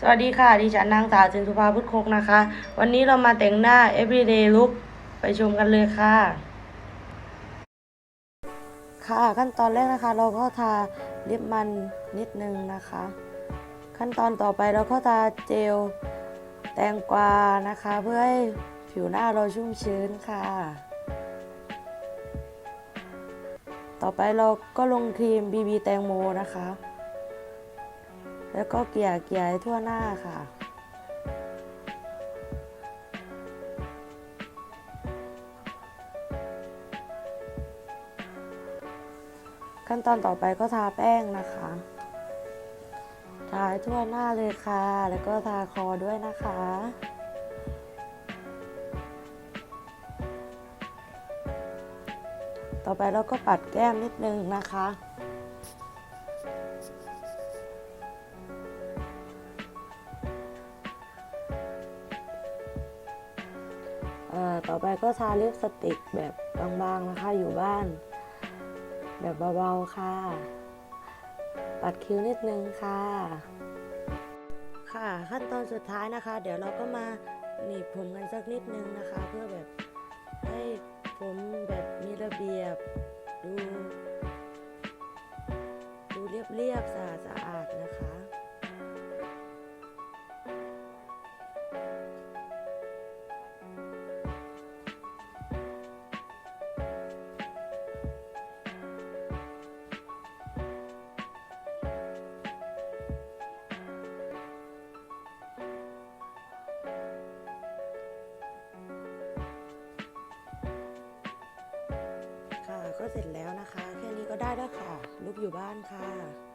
สวัสดีค่ะดิฉันนางสาวจินทุภาพุทธคกนะคะ วันนี้เรามาแต่งหน้า everyday look ไปชมกันเลยค่ะ ค่ะขั้นตอนแรกนะคะ เราก็ทาลิปมันนิดนึงนะคะ ขั้นตอนต่อไปเราก็ทาเจลแตงกวานะคะ เพื่อให้ผิวหน้าเราชุ่มชื้นค่ะ ต่อไปเราก็ลงครีม BB แตงโมนะคะ แล้วก็เกลี่ยเกลี่ยทั่วหน้าค่ะ ขั้นตอนต่อไปก็ทาแป้งนะคะ ทาทั่วหน้าเลยค่ะ แล้วก็ทาคอด้วยนะคะต่อไปเราก็ปัดแก้มนิดนึงนะคะ ต่อไปก็ทาลิปสติกแบบบางๆนะคะอยู่บ้าน แบบเบาๆค่ะ ปัดคิ้วนิดนึงค่ะ ค่ะขั้นตอนสุดท้ายนะคะ เดี๋ยวเราก็มาหนีบผมกันสักนิดนึงนะคะ เพื่อแบบให้ผมแบบมีระเบียบ เสร็จแล้วนะคะ แค่นี้ก็ได้แล้วค่ะลุกอยู่บ้านค่ะ